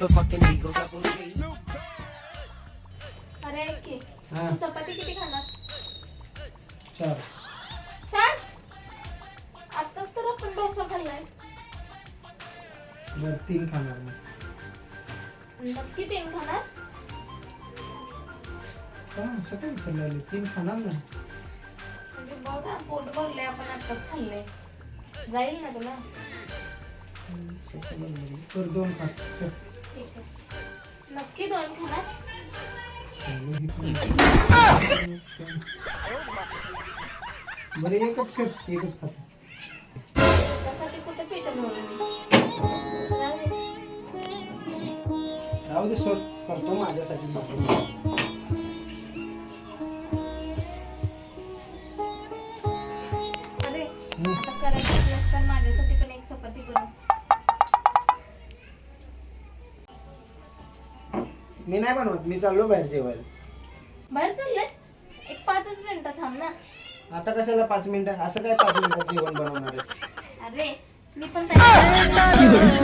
motherfucking Eagle Double G. अरे ऐक की हा. तू चपाती किती खाणार? चार. चार? आत्ताच तर आपण डोसा खाल्लाय. बरं तीन खाणार मी. नक्की तीन खाणार. का सकाळी खाल्लेले तीन खाणार ना. म्हणजे बघ हा, पोट भरले आपण आत्ताच खाल्लंय. जाईल ना तुला? दोन खा चल. नक्की दोन खाणार बरं एकच कर एकच खातो त्यासाठी कुठे पीठ. राहू दे सोड करतो माझ्यासाठी. अरे. आता करायचं तर माझ्यासाठी पण एक चपाती करू मी नाही बनवत मी चाललो बाहेर जेवायला. बाहेर चाललेस? एक पाचच मिनिटं थांब ना. आता कशाला पाच मिनिटं? असं काय पाच मिनिटात जेवण बनवणार आहेस? अरे मी पण तयार